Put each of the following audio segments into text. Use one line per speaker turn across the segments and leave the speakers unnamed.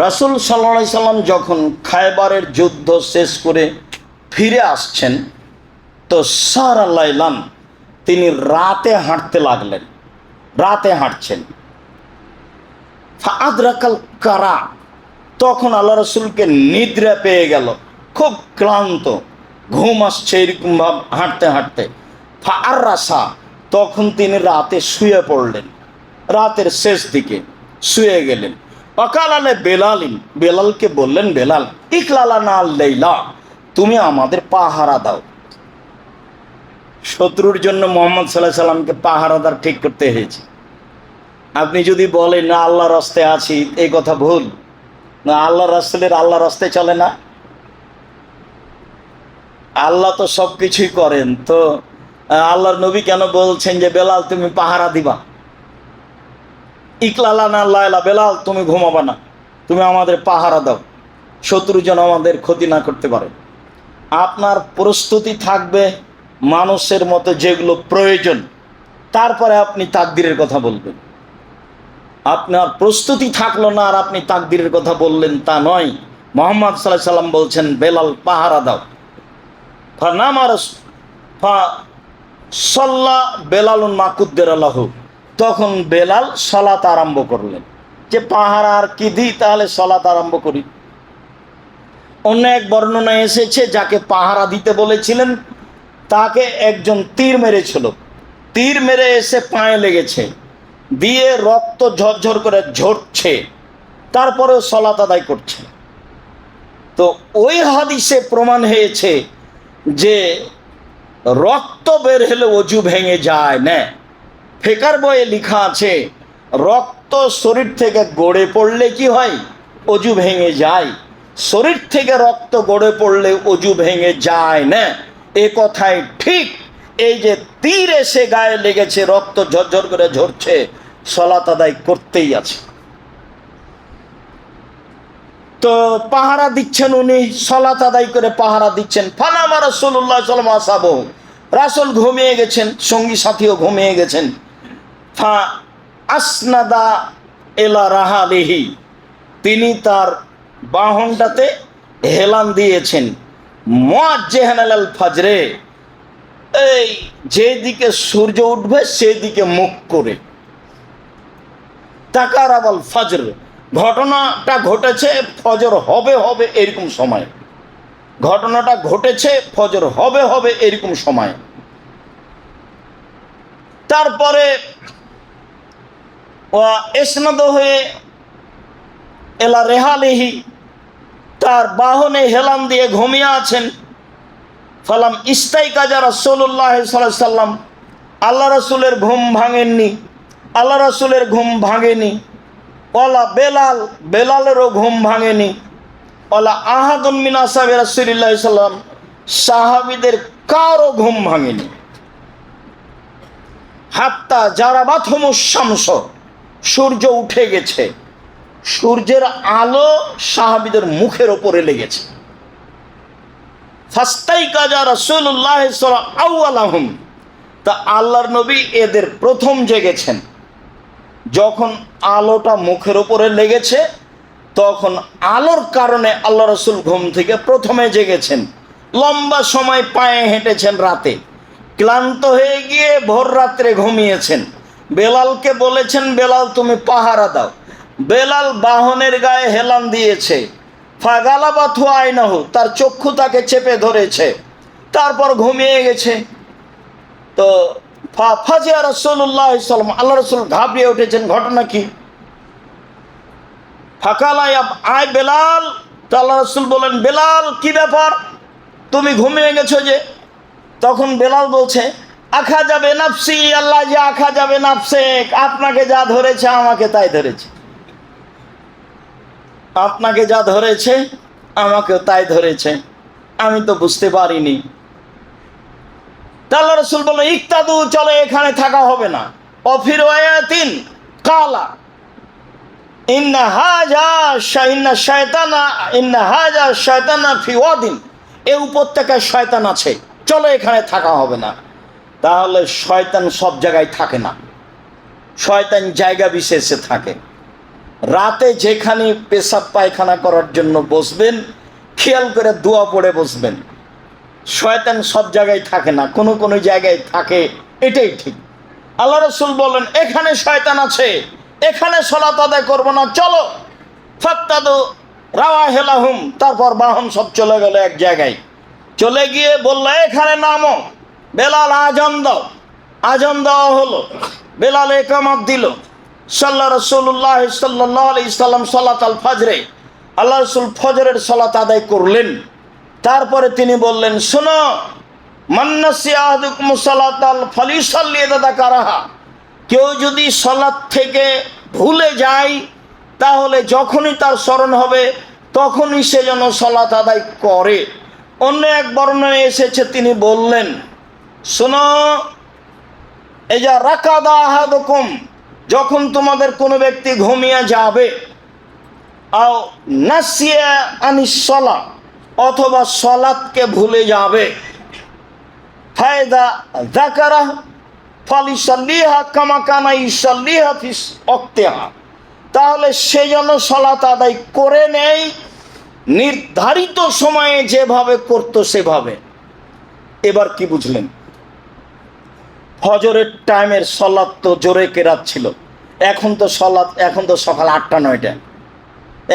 রাসুল সাল্লা সাল্লাম যখন খায়বারের যুদ্ধ শেষ করে ফিরে আসছেন, তো সার আল্লাহ তিনি রাতে হাঁটতে লাগলেন, রাতে হাঁটছেন। আদরাকাল কারা, তখন আল্লাহ রসুলকে নিদ্রা পেয়ে গেল, খুব ক্লান্ত, ঘুম আসছে এরকম ভাব হাঁটতে হাঁটতে। আর রাসা তখন তিনি রাতে শুয়ে পড়লেন, রাতের শেষ দিকে শুয়ে গেলেন। অকাল আলে বেলালিন, বেলালকে বললেন, বেলাল, ইকলালা না লেইলা, তুমি আমাদের পাহারা দাও। শত্রুর জন্য মোহাম্মদ সাল্লাহ সাল্লামকে পাহারাদার ঠিক করতে হয়েছে। আপনি যদি বলেন, না, আল্লাহর রাস্তায় আছি, এই কথা ভুল। না আল্লাহ রাস্তের আল্লাহ রাস্তায় চলে না। আল্লাহ তো সব কিছুই করেন, তো আল্লাহর নবী কেন বলছেন যে, বেলাল, তুমি পাহারা দিবা? ইকলালা না লায়লা বেলাল, তুমি ঘুমাবা না। তুমি আমাদের পাহারা দাও। শত্রু যেন আমাদের ক্ষতি না করতে পারে। আপনার প্রস্তুতি থাকবে মানুষের মতো যেগুলো প্রয়োজন। তারপরে আপনি তাকদিরের কথা বলবেন। আপনার প্রস্তুতি থাকল না আর আপনি তাকদিরের কথা বললেন তা নয়। মোহাম্মদ সাল্লাহ সাল্লাম বলছেন, বেলাল, পাহারা দাও। ফানামার ফা সল্লা বেলালুন মাকুদ্দের আল্লাহ তখন বেলাল সলাত আরম্ভ করলেন। যে পাহারা আর কি দিই, তাহলে সলাত আরম্ভ করি। অন্য এক বর্ণনা এসেছে, যাকে পাহারা দিতে বলেছিলেন, তাকে একজন তীর মেরেছিল। তীর মেরে এসে পায়ে লেগেছে, দিয়ে রক্ত ঝরঝর করে ঝরছে, তারপরেও সলাত আদায় করছে। তো ওই হাদিসে প্রমাণ হয়েছে যে রক্ত বের হলে অজু ভেঙে যায়, না। ফেকার বইয়ে লেখা আছে, রক্ত শরীর থেকে গড়ে পড়লে কি হয়? অজু ভেঙে যায়। শরীর থেকে রক্ত গড়ে পড়লে অজু ভেঙে যায় না। এ কথাই ঠিক। এই যে তীর এসে গায়ে লেগেছে, রক্ত ঝরঝর করে ঝরছে সলাত আদায় করতেই আছে। তো পাহারা দিচ্ছেন উনি সলাত আদায় করে পাহারা দিচ্ছেন। ফানামা রসুল্লাহ সাল্লাম আসাবো রাসুল ঘুমিয়ে গেছেন, সঙ্গী সাথীও ঘুমিয়ে গেছেন। ফা আসনাদা এলা রাহালেহি। তিনি তার বাহনটাতে হেলান দিয়েছেন। মোয়াজ্জেহান আল ফাজরে। এই যেদিকে সূর্য উঠবে, সেদিকে মুখ করে। তাকার আবাল ফজর। ঘটনাটা ঘটেছে, ফজর হবে হবে এরকম সময়। ঘটনাটা ঘটেছে, ফজর হবে হবে এরকম সময়। তারপরে ও এসনাদ হয়ে এলা রেহালেহি, তার বাহনে হেলান দিয়ে ঘুমিয়ে আছেন। ফালাম ইস্তাই কাজা রসুল্লাহ সাল্লাম, আল্লাহ রসুলের ঘুম ভাঙেননি, আল্লাহ রসুলের ঘুম ভাঙেনি। ওলা বেলাল, বেলালেরও ঘুম ভাঙেনি। ওলা আহাদুন মিনা সাহেব রসুল্লাহ সাল্লাম, সাহাবিদের কারও ঘুম ভাঙেনি। হাত্তা যারা বাথম শামস সূর্য উঠে গেছে। সূর্যের আলো সাহাবিদের মুখের ওপরে লেগেছে। ফাস্তাই কাজা রসুল্লাহ আউআলাহম তা আল্লাহর নবী এদের প্রথম জেগেছেন। যখন আলোটা মুখের ওপরে লেগেছে, তখন আলোর কারণে আল্লাহ রসুল ঘুম থেকে প্রথমে জেগেছেন। লম্বা সময় পায়ে হেঁটেছেন রাতে। ক্লান্ত হয়ে গিয়ে ভোর রাত্রে ঘুমিয়েছেন। বেলালকে বলেছেন, বেলাল, তুমি পাহারা দাও। বেলাল বাহনের গায়ে হেলান দিয়েছে। ফাগালা ফাগালাবাথু আয়নাহু, তার চক্ষু তাকে চেপে ধরেছে। তারপর ঘুমিয়ে গেছে। তো ফাজিয়া রসুল্লাহ সাল্লাম আল্লাহ রসুল ঘাবড়িয়ে উঠেছেন, ঘটনা কি? ফাঁকালাই আয় বেলাল। তো আল্লাহ রসুল বলেন, বেলাল, কি ব্যাপার? তুমি ঘুমিয়ে গেছো যে? তখন বেলাল বলছে আখা যাবে নাফসি, আল্লাহ যে আখা যাবে নাফসে, আপনাকে যা ধরেছে আমাকে তাই ধরেছে। আপনাকে যা ধরেছে আমাকেও তাই ধরেছে। আমি তো বুঝতে পারিনি। তা আল্লাহ রসুল বলল ইকতাদু, চলে এখানে থাকা হবে না। অফির তিন কালা, ইন্না হাজা ইন্না শয়তানা, ইন্না হাজা শয়তানা ফি ওয়াদিন। এ উপত্যকায় শয়তান আছে, চলো এখানে থাকা হবে না। তাহলে শয়তান সব জায়গায় থাকে না। শয়তান জায়গা বিশেষে থাকে। রাতে যেখানে পেশাব পায়খানা করার জন্য বসবেন, খেয়াল করে দোয়া পড়ে বসবেন। শয়তান সব জায়গায় থাকে না, কোনো কোনো জায়গায় থাকে, এটাই ঠিক। আল্লাহ রসুল বলেন, এখানে শয়তান আছে, এখানে সলাত আদায় করব না, চলো। ফাত্তাদু রাওয়া হেলাহুম তারপর বাহন সব চলে গেল এক জায়গায়। চলে গিয়ে বলল, এখানে নামো। বেলাল আজম দাও আজম দেওয়া হলো। বেলাল একামত দিল। সাল্লাহ রসুল্লাহ সাল্লাহ আলি ইসলাম সাল্লাত আল ফাজরে। আল্লাহ রসুল ফজরের সলাত আদায় করলেন। তারপরে তিনি বললেন, শোনো সালাত আল দাদা কারাহা। কেউ যদি সলাৎ থেকে ভুলে যায়, তাহলে যখনই তার স্মরণ হবে, তখনই সে যেন সলাৎ আদায় করে। অন্য এক বর্ণনায় এসেছে, তিনি বললেন শোনো এই যা রাকাদা আহাদুকুম, যখন তোমাদের কোনো ব্যক্তি ঘুমিয়ে যাবে, আও নাসিয়া আনিস সলা, অথবা সলাৎকে ভুলে যাবে ফায়দা জাকারা ফালিসাল্লিহা কামাকানা ইসাল্লিহা ফিস অক্তেহা তাহলে সে যেন সলাত আদায় করে নেই নির্ধারিত সময়ে যেভাবে করতো সেভাবে। এবার কি বুঝলেন? ফজরের টাইমের সলাৎ তো জোরে কেরাত ছিল। এখন তো সলাৎ, এখন তো সকাল আটটা, নয়টা।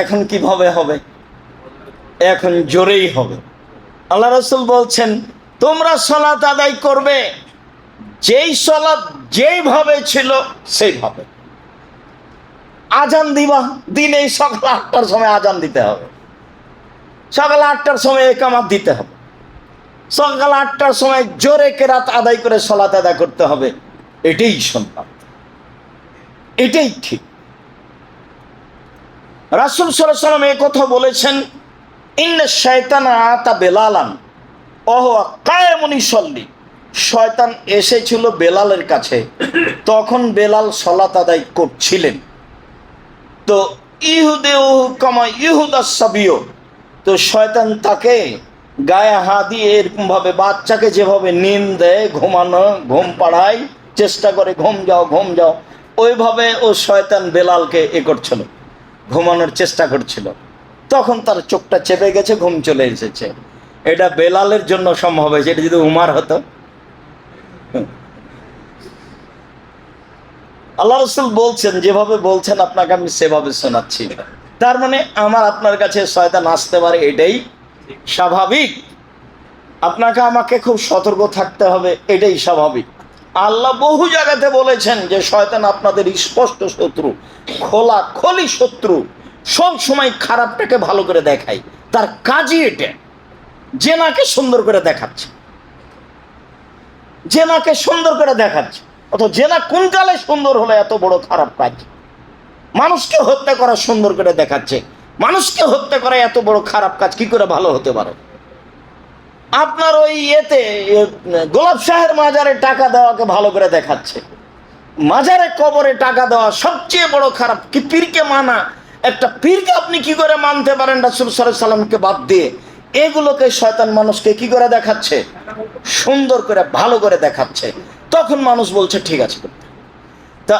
এখন কীভাবে হবে? এখন জোরেই হবে। আল্লাহ রসুল বলছেন, তোমরা সলাৎ আদায় করবে। যেই সলাৎ যেইভাবে ছিল, সেইভাবে। আজান দিবা, দিলেই সকাল আটটার সময় আজান দিতে হবে। সকাল আটটার সময় একামাত দিতে হবে। সকাল আটটার সময় জোরে কেরাত আদায় করে সলাত আদায় করতে হবে। এটাই সন্তান। এটাই ঠিক। রাসুল সাল্লাম এ কথা বলেছেন, ইন্না শয়তান আতা বেলালান অহ কায়মনি সল্লি শয়তান এসেছিল বেলালের কাছে। তখন বেলাল সলাত আদায় করছিলেন। তো ইহুদে ওহু কামা ইহুদা সাবিও তো শয়তান তাকে গায়ে হাত দিয়ে এরকমভাবে বাচ্চাকে যেভাবে নিম দেয়, ঘুমানো, ঘুম পাড়ায়, চেষ্টা করে ঘুম যাও ঘুম যাও, ওইভাবে ও শয়তান বেলালকে এ করছিল, ঘুমানোর চেষ্টা করছিল। তখন তার চোখটা চেপে গেছে, ঘুম চলে এসেছে। এটা বেলালের জন্য সম্ভব হয়েছে, এটা যদি উমার হতো। আল্লাহ রসুল বলছেন, যেভাবে বলছেন আপনাকে আমি সেভাবে শোনাচ্ছি। তার মানে আমার, আপনার কাছে শয়তান আসতে পারে এটাই স্বাভাবিক। আপনাকে আমাকে খুব সতর্ক থাকতে হবে, এটাই স্বাভাবিক। আল্লাহ বহু জায়গাতে বলেছেন যে, শয়তান আপনাদের স্পষ্ট শত্রু, খোলা খলি শত্রু, সব সময় খারাপটাকে ভালো করে দেখায়। তার কাজই এটা। জেনাকে সুন্দর করে দেখাচ্ছে। জেনাকে সুন্দর করে দেখাচ্ছে। অত জেনা কোন কালে সুন্দর হলে, এত বড় খারাপ কাজ? মানুষকে হত্যা করা সুন্দর করে দেখাচ্ছে। মানুষকে হত্যা করা এত বড় খারাপ কাজ, কি করে ভালো হতে পারে? আপনার ওই ইয়েতে গোলাপ শাহের মাজারে টাকা দেওয়াকে ভালো করে দেখাচ্ছে। মাজারে কবরে টাকা দেওয়া সবচেয়ে বড় খারাপ, কি পীরকে মানা? একটা পীরকে আপনি কি করে মানতে পারেন রাসুল সাল্লামকে বাদ দিয়ে? এগুলোকে শয়তান মানুষকে কি করে দেখাচ্ছে? সুন্দর করে, ভালো করে দেখাচ্ছে। তখন মানুষ বলছে, ঠিক আছে। তা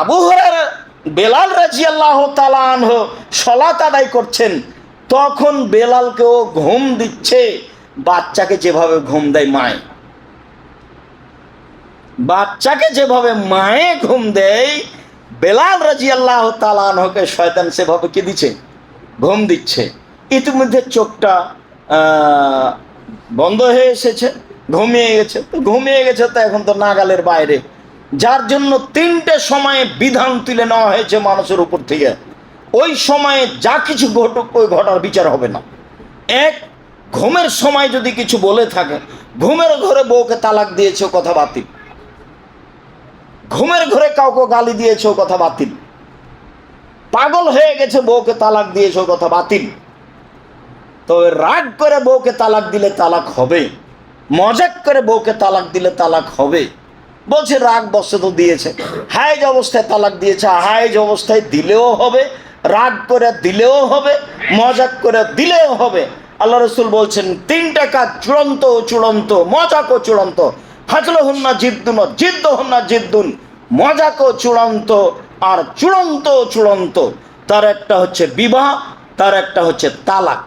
আবু হরার বেলাল রাজি আল্লাহ তালানহ সলাত আদায় করছেন, তখন বেলালকেও ঘুম দিচ্ছে, বাচ্চাকে যেভাবে ঘুম দেয় মায়। বাচ্চাকে যেভাবে মায়ে ঘুম দেয়, বেলাল রাজি আল্লাহ তালানহকে শয়তান সেভাবে কি দিচ্ছে? ঘুম দিচ্ছে। ইতিমধ্যে চোখটা বন্ধ হয়ে এসেছে, ঘুমিয়ে গেছে। তো ঘুমিয়ে গেছে তো এখন তো নাগালের বাইরে। যার জন্য তিনটে সময়ে বিধান তুলে নেওয়া হয়েছে মানুষের উপর থেকে। ওই সময়ে যা কিছু ঘটুক, ওই ঘটার বিচার হবে না। এক, ঘুমের সময় যদি কিছু বলে থাকে, ঘুমের ঘরে বউকে তালাক দিয়েছে কথা বাতিল। ঘুমের ঘরে কাউকে গালি দিয়েছে কথা বাতিল। পাগল হয়ে গেছে, বউকে তালাক দিয়েছে কথা বাতিল। তবে রাগ করে বউকে তালাক দিলে তালাক হবে। মজাক করে বউকে তালাক দিলে তালাক হবে। বলছে, রাগ বসে তো দিয়েছে। হাইজ অবস্থায় তালাক দিয়েছে হাইজ অবস্থায় দিলেও হবে, রাগ করে দিলেও হবে, মজাক করে দিলেও হবে। আল্লাহ রসুল বলছেন তিনটা কাজ চূড়ান্ত ও চূড়ান্ত, মজাক ও চূড়ান্ত। হাজল হন্না জিদ্দুন, জিদ্দ হন না জিদ্দুন, মজাক ও চূড়ান্ত আর চূড়ান্ত চূড়ান্ত। তার একটা হচ্ছে বিবাহ, তার একটা হচ্ছে তালাক।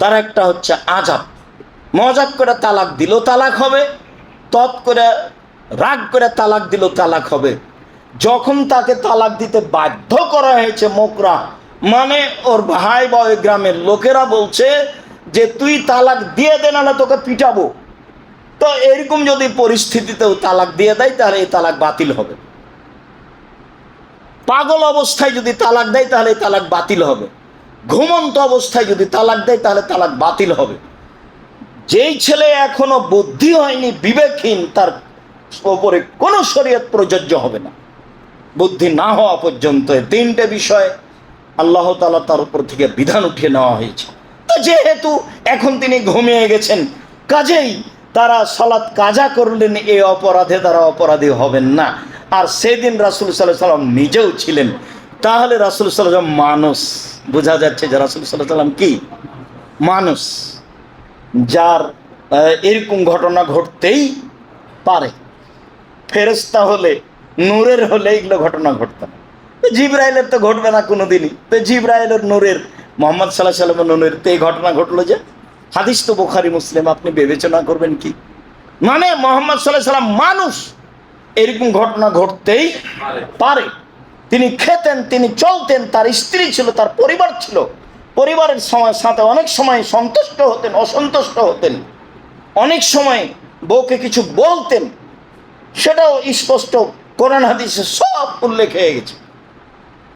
তার একটা হচ্ছে আজাব মজাক করে তালাক দিলেও তালাক হবে, তৎ করে রাগ করে তালাক দিল, তালাক হবে। যখন তাকে তালাক দিতে বাধ্য করা হয়েছে মোকরা মানে ওর ভাই বা গ্রামের লোকেরা বলছে যে, তুই তালাক দিয়ে দে না তোকে পিটাবো। তো এরকম যদি পরিস্থিতিতেও তালাক দিয়ে দেয়, তাহলে এই তালাক বাতিল হবে। পাগল অবস্থায় যদি তালাক দেয়, তাহলে এই তালাক বাতিল হবে। ঘুমন্ত অবস্থায় যদি তালাক দেয়, তাহলে তালাক বাতিল হবে। যেই ছেলে এখনও বুদ্ধি হয়নি, বিবেকহীন, তার ওপরে কোনো শরীয়ত প্রযোজ্য হবে না। বুদ্ধি না হওয়া পর্যন্ত তিনটে বিষয় আল্লাহ তালা তার উপর থেকে বিধান উঠিয়ে নেওয়া হয়েছে। তো যেহেতু এখন তিনি ঘুমিয়ে গেছেন, কাজেই তারা সালাত কাজা করলেন এই অপরাধে তারা অপরাধী হবেন না। আর সেদিন রাসুল সাল্লাহ সাল্লাম নিজেও ছিলেন। তাহলে রাসুল সাল্লাম মানুষ। বোঝা যাচ্ছে যে রাসুল সাল্লাহ সাল্লাম কি? মানুষ। যার এরকম ঘটনা ঘটতেই পারে। ফেরেস্তা হলে, নূরের হলে এগুলো ঘটনা ঘটতো না। জিব্রাইলের তো ঘটবে না কোনোদিনই। তো জিব্রাইলের নূরের, মোহাম্মদ সাল্লাহ সাল্লামের নূরের তো এই ঘটনা ঘটলো যে, হাদিস তো বোখারি, মুসলিম, আপনি বিবেচনা করবেন কি? মানে মোহাম্মদ সাল্লাহ সাল্লাম মানুষ, এরকম ঘটনা ঘটতেই পারে। তিনি খেতেন, তিনি চলতেন, তার স্ত্রী ছিল, তার পরিবার ছিল। পরিবারের সময় সাথে অনেক সময় সন্তুষ্ট হতেন, অসন্তুষ্ট হতেন। অনেক সময় বউকে কিছু বলতেন সেটাও স্পষ্ট কোরআন হাদিসে সব উল্লেখ হয়ে গেছে।